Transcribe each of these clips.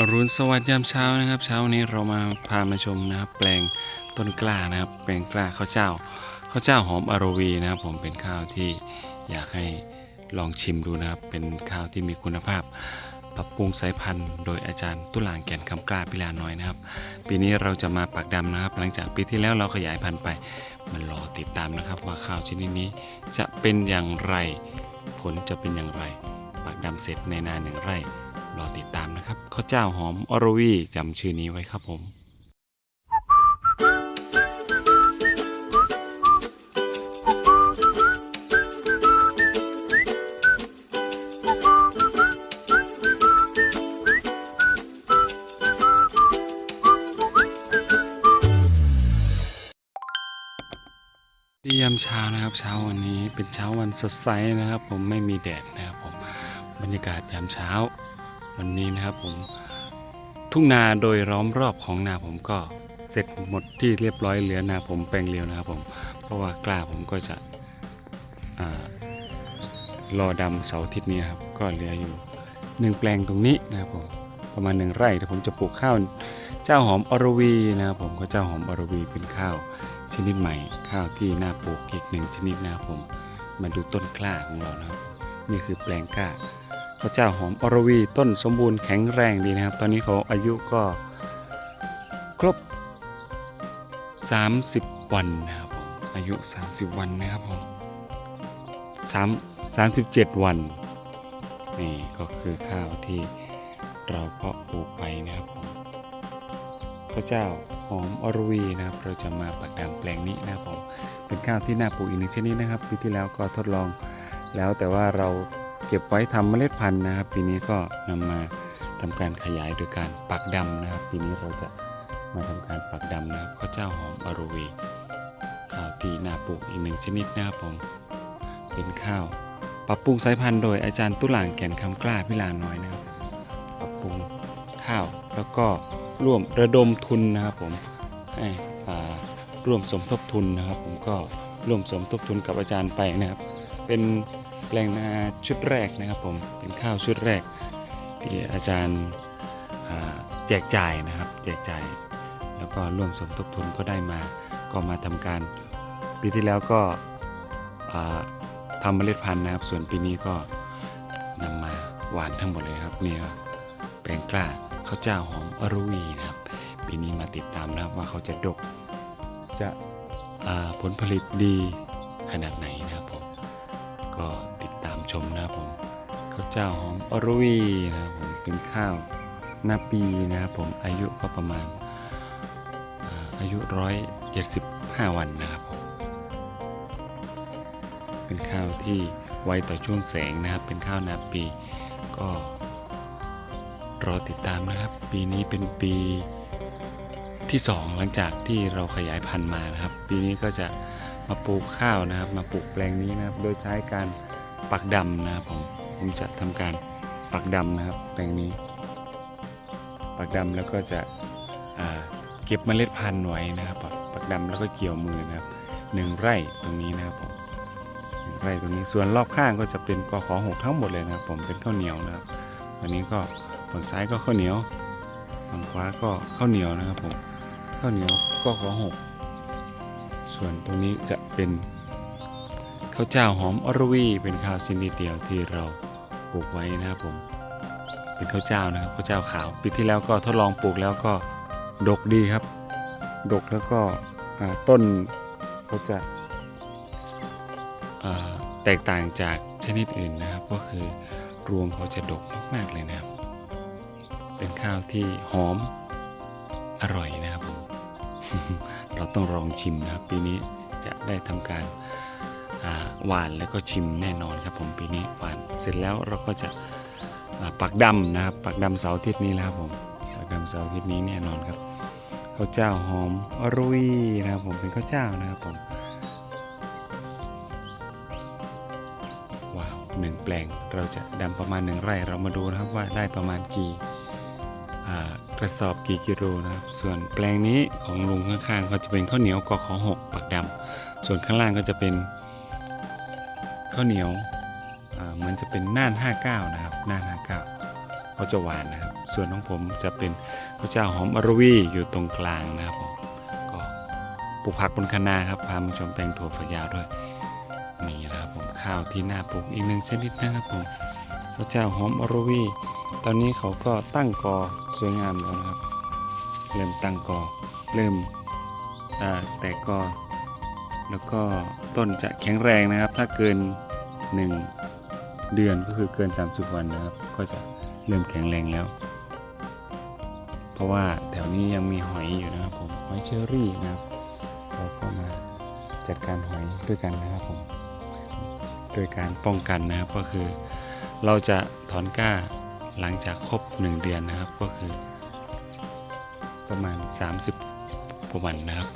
อรุณสวัสดิ์ยามเช้านะครับ เช้านี้เรามาพามาชมนะครับ แปลงต้นกล้านะครับ แปลงกล้าข้าวเจ้าข้าวเจ้าหอมอโรวีนะครับ ผมเป็นข้าวที่อยากให้ลองชิมดูนะครับ เป็นข้าวที่มีคุณภาพ ปรับปรุงสายพันธุ์ โดยอาจารย์ตุลางแก่นคำกล้าพิลาน้อยนะครับ ปีนี้เราจะมาปักดำนะครับ หลังจากปีที่แล้วเราขยายพันธุ์ไป มันรอติดตามนะครับ ว่าข้าวชนิดนี้จะเป็นอย่างไร ผลจะเป็นอย่างไร ปักดำเสร็จในนาหนึ่งไร่ รอติดตามนะครับข้าวเจ้าหอมอโรวีจำชื่อนี้ไว้ครับผมดียามเช้านะครับเช้าวันนี้เป็นเช้าวันสดใสนะครับ ผมไม่มีแดดนะครับผมบรรยากาศยามเช้า วันนี้นะครับผมทุ่งนาโดยล้อมรอบของนาผมก็เสร็จหมดที่เรียบร้อยเหลือนาผมแปลงเรียวนะครับผมเพราะว่ากล้าผมก็จะรอดำเสาร์ทิตย์นี้ครับก็เหลืออยู่หนึ่งแปลงตรงนี้นะครับผมประมาณหนึ่งไร่แต่ผมจะปลูกข้าวเจ้าหอมอรวีนะครับผมก็เจ้าหอมอรวีเป็นข้าวชนิดใหม่ ข้าวที่น่าปลูกอีกหนึ่งชนิดนะครับผมมาดูต้นกล้าของเรานะครับนี่คือแปลงกล้า ข้าวเจ้าหอมอรวีต้นสมบูรณ์แข็งแรงดีนะครับ ตอนนี้เขาอายุก็ครบ 30 วันนะครับผมอายุ 30 วันนะครับผม3 37วันนี่ก็คือข้าวที่เราเพาะปลูกไปนะครับผมข้าวเจ้าหอมอรวีนะครับเราจะมาปักดำแปลงนี้นะครับผมเป็นข้าวที่น่าปลูกอีกหนึ่งชนิดนะครับปีที่แล้วก็ทดลองแล้วแต่ว่าเรา เก็บไว้ทำเมล็ดพันธุ์นะครับ ปีนี้ก็นำมาทำการขยายโดยการปักดำนะครับ ปีนี้เราจะมาทำการปักดำนะครับข้าวเจ้าหอมอรวีข้าวที่น่าปลูกอีกหนึ่งชนิดนะครับผมเป็นข้าว ปรับปรุงสายพันธุ์โดยอาจารย์ตุลางแก่นคำกล้าพิลาน้อยนะครับ ปรับปรุงข้าวแล้วก็ร่วมระดมทุนนะครับผมให้ร่วมสมทบทุนนะครับ ผมก็ร่วมสมทบทุนกับอาจารย์ไปนะครับ เป็น แปลงนาชุดแรกนะครับผมเป็นข้าวชุดแรก ที่อาจารย์แจกจ่ายนะครับแจกจ่ายแล้วก็ร่วมสมทบทุนก็ได้มาก็มาทำการปีที่แล้วก็ทำเมล็ดพันธุ์นะครับ ส่วนปีนี้ก็นำมาหวานทั้งหมดเลยครับนี่ครับแปลงกล้าข้าวเจ้าหอมอรุวีนะครับ ปีนี้มาติดตามนะครับว่าเขาจะดกจะผลผลิตดีขนาดไหนนะครับผมก็ ชมนะครับผมข้าวเจ้าหอมอรุวีนะครับผมเป็นข้าวนาปีนะครับผมอายุก็ประมาณอายุร้อยเจ็ดสิบห้าวันนะครับผมเป็นข้าวที่ไวต่อช่วงแสงนะครับ เป็นข้าวนาปีก็รอติดตามนะครับ ปีนี้เป็นปีที่ 2 หลังจากที่เราขยายพันธุ์มานะครับ ปีนี้ก็จะมาปลูกข้าวนะครับ มาปลูกแปลงนี้นะครับ โดยใช้การ ปักดำนะครับผมผมจะทำการปักดำนะครับแปลงนี้ ปักดำแล้วก็จะเก็บเมล็ดพันธุ์ไว้นะครับปักดำแล้วก็เกี่ยวมือนะครับหนึ่งไร่ตรงนี้นะครับผมหนึ่งไร่ตรงนี้ส่วนรอบข้างก็จะเป็นกอขอหกทั้งหมดเลยนะครับ ผมเป็นข้าวเหนียวนะครับวันนี้ก็ฝั่งซ้ายก็ข้าวเหนียวฝั่งขวาก็ข้าวเหนียวนะครับผมข้าวเหนียวก็ขอหกส่วนตรงนี้จะเป็น ข้าวเจ้าหอมอรวีเป็นข้าวชนิดเดียวที่เราปลูกไว้นะครับผม เป็นข้าวเจ้านะครับข้าวเจ้าขาวปีที่แล้วก็ทดลองปลูกแล้วก็ดกดีครับ ดกแล้วก็ต้นเขาจะแตกต่างจากชนิดอื่นนะครับ ก็คือรวงเขาจะดกมากๆเลยนะครับ เป็นข้าวที่หอมอร่อยนะครับผมเราต้องลองชิมนะครับ ปีนี้จะได้ทำการ หวานแล้วก็ชิมแน่นอนครับผมปีนี้หวานเสร็จแล้วเราก็จะปักดำนะครับปักดำเสาร์อาทิตย์นี้แล้วครับผมปักดำเสาร์อาทิตย์นี้แน่นอนครับข้าวเจ้าหอมอรุยนะครับผมเป็นข้าวเจ้านะครับผมว้าวหนึ่งแปลงเราจะดำประมาณหนึ่งไร่เรามาดูนะครับว่าได้ประมาณกี่กระสอบกี่กิโลนะครับ ส่วนแปลงนี้ของลุงข้างๆก็จะเป็นข้าวเหนียวกอขอหกปักดำส่วนข้างล่างก็จะเป็น ข้าวเหนียวเหมือนจะเป็นน่าน 59 นะครับน่าน 59เขาจะหวานนะครับ ส่วนของผมจะเป็นข้าวเจ้าหอมอรวีอยู่ตรงกลางนะครับผมก็ปลูกผักบนคะนาครับพามาชมแปลงถั่วฝักยาวด้วยนี่นะครับผมข้าวที่น่าปลูกอีกหนึ่งชนิดนะครับผมข้าวเจ้าหอมอรวีตอนนี้เขาก็ตั้งกอสวยงามแล้วนะครับ เริ่มตั้งกอเริ่มแตกกอแล้วก็ต้นจะแข็งแรงนะครับ ถ้าเกิน 1 เดือนก็คือเกิน 30 วันนะครับ ก็จะเริ่มแข็งแรงแล้ว เพราะว่าแถวนี้ยังมีหอยอยู่นะครับผมหอยเชอรี่นะครับ เราก็มาจัดการหอยด้วยกันนะครับผมโดยการป้องกันนะครับก็คือ เราจะถอนก้าหลังจากครบ 1 เดือนนะครับก็คือ ประมาณ 30กว่าวันนะครับ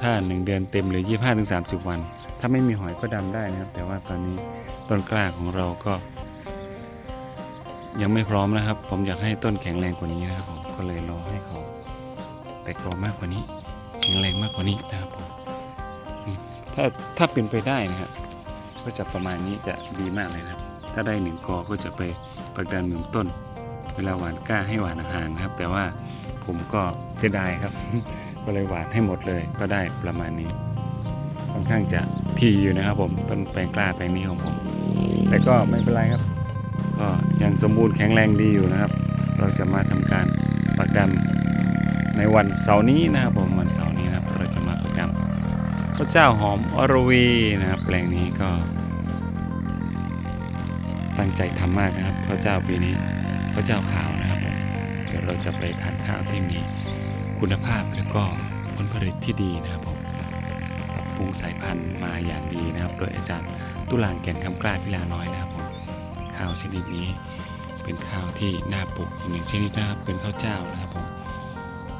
ถ้า 1 เดือนเต็มหรือ 25-30 วัน ถ้าไม่มีหอยก็ดำได้นะครับ แต่ว่าตอนนี้ต้นกล้าของเราก็ ยังไม่พร้อมนะครับ ผมอยากให้ต้นแข็งแรงกว่านี้นะครับผมก็เลยรอให้เขาแตกกอมากกว่านี้ แข็งแรงมากกว่านี้นะครับผมถ้าถ้าเป็นไปได้นะครับก็จะประมาณนี้จะดีมากเลยนะครับ ถ้าได้หนึ่งกอก็จะไปปักดันหนึ่งต้น เวลาหวานกล้าให้หวานห่างนะครับ แต่ว่าผมก็เสียดายครับ ก็เลยหวานให้หมดเลยก็ได้ประมาณนี้ ค่อนข้างจะ ทีอยู่นะครับผมต้นแปลงกล้าแปลงนี้ของผม แต่ก็ไม่เป็นไรครับ ก็ยังสมบูรณ์แข็งแรงดีอยู่นะครับ เราจะมาทำการปักดำในวันเสาร์นี้นะครับผมวันเสาร์นี้นะครับเราจะมาปักดำข้าวเจ้าหอมอรวีนะครับ แปลงนี้ก็ ตั้งใจทำมากนะครับข้าวเจ้าปีนี้ข้าวเจ้าขาวนะครับผมเดี๋ยวเราจะไปทานข้าวที่มีคุณภาพแล้วก็ผลผลิตที่ดีนะครับผม ปรุงสายพันธุ์มาอย่างดีนะครับ โดยอาจารย์ตุลางแก่นคำกล้าพิลาน้อยนะครับผมข้าวชนิดนี้เป็นข้าวที่น่าปลูกอีกหนึ่งชนิดนะครับเป็นข้าวเจ้านะครับผม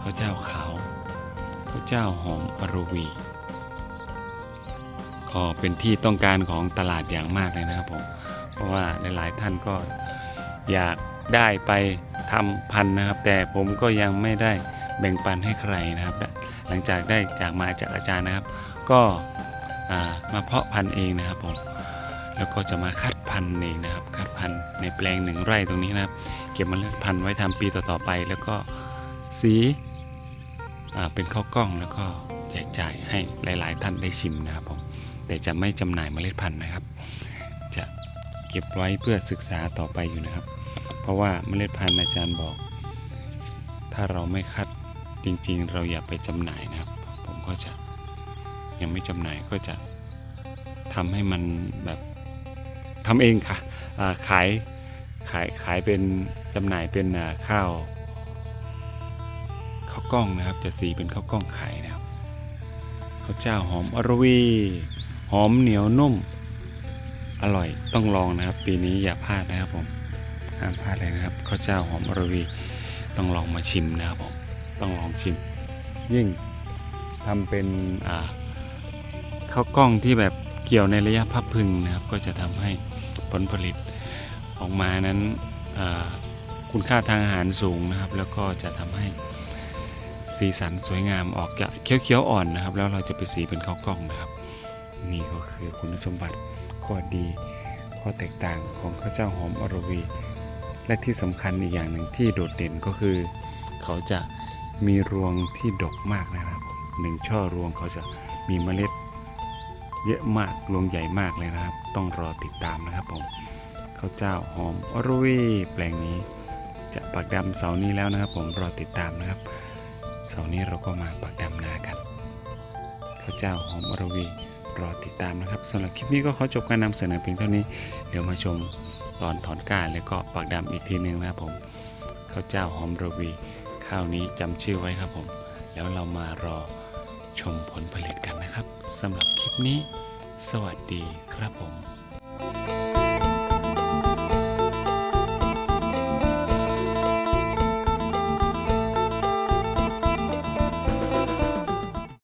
ข้าวเจ้าขาวข้าวเจ้าหอมอรวีก็เป็นที่ต้องการของตลาดอย่างมากเลยนะครับผมเพราะว่าหลายๆท่านก็อยากได้ไปทำพันธุ์นะครับ แต่ผมก็ยังไม่ได้แบ่งปันให้ใครนะครับ หลังจากได้จากมาจากอาจารย์นะครับ ก็มาเพาะพันธุ์เองนะครับผมแล้วก็จะมาคัดพันธุ์เองนะครับ คัดพันธุ์ในแปลงหนึ่งไร่ตรงนี้นะครับ เก็บเมล็ดพันธุ์ไว้ทำปีต่อๆไป แล้วก็สีเป็นข้าวกล้องแล้วก็แจกจ่ายให้หลายๆ ท่านได้ชิมนะครับผมแต่จะไม่จำหน่ายเมล็ดพันธุ์นะครับ จะเก็บไว้เพื่อศึกษาต่อไปอยู่นะครับ เพราะว่าเมล็ดพันธุ์อาจารย์บอก ถ้าเราไม่คัดจริงๆ เราอย่าไปจำหน่ายนะครับ ผมก็จะ ยังไม่จำหน่ายก็จะทำให้มันแบบทำเองค่ะขายขายขายเป็นจำหน่ายเป็นอ่าข้าวข้าวกล้องนะครับ จะสีเป็นข้าวกล้องขายนะครับข้าวเจ้าหอมอรวีหอมเหนียวนุ่ม อร่อยต้องลองนะครับ ปีนี้อย่าพลาดนะครับผมห้ามพลาดเลยนะครับข้าวเจ้าหอมอรวีต้องลองมาชิมนะครับผมต้องลองชิมยิ่งทำเป็นอ่า ข้าวกล้องที่แบบเกี่ยวในระยะพับพึงนะครับ ก็จะทำให้ผลผลิตออกมานั้นคุณค่าทางอาหารสูงนะครับ แล้วก็จะทำให้สีสันสวยงามออกจะเขียวๆอ่อนนะครับ แล้วเราจะไปสีเป็นข้าวกล้องนะครับ นี่ก็คือคุณสมบัติข้อดีข้อแตกต่างของข้าวเจ้าหอมอรวี และที่สำคัญอีกอย่างหนึ่งที่โดดเด่นก็คือ เขาจะมีรวงที่ดกมากนะครับหนึ่งช่อรวงเขาจะมีเมล็ด เยอะมากรวงใหญ่มากเลยนะครับ ต้องรอติดตามนะครับผมข้าวเจ้าหอมอรวีแปลงนี้ จะปักดำเสานี้แล้วนะครับ ผมรอติดตามนะครับเสานี้เราก็มาปักดำนากันข้าวเจ้าหอมอรวีรอติดตามนะครับสำหรับคลิปนี้ก็ขอจบการนำเสนอเพียงเท่านี้ เดี๋ยวมาชมตอนถอนก้านแล้วก็ปักดำอีกทีหนึ่งนะครับผมข้าวเจ้าหอมระวีข้าวนี้จำชื่อไว้ครับผม แล้วเรามารอ ชมผลผลิตกันนะครับสำหรับคลิปนี้ สวัสดีครับผม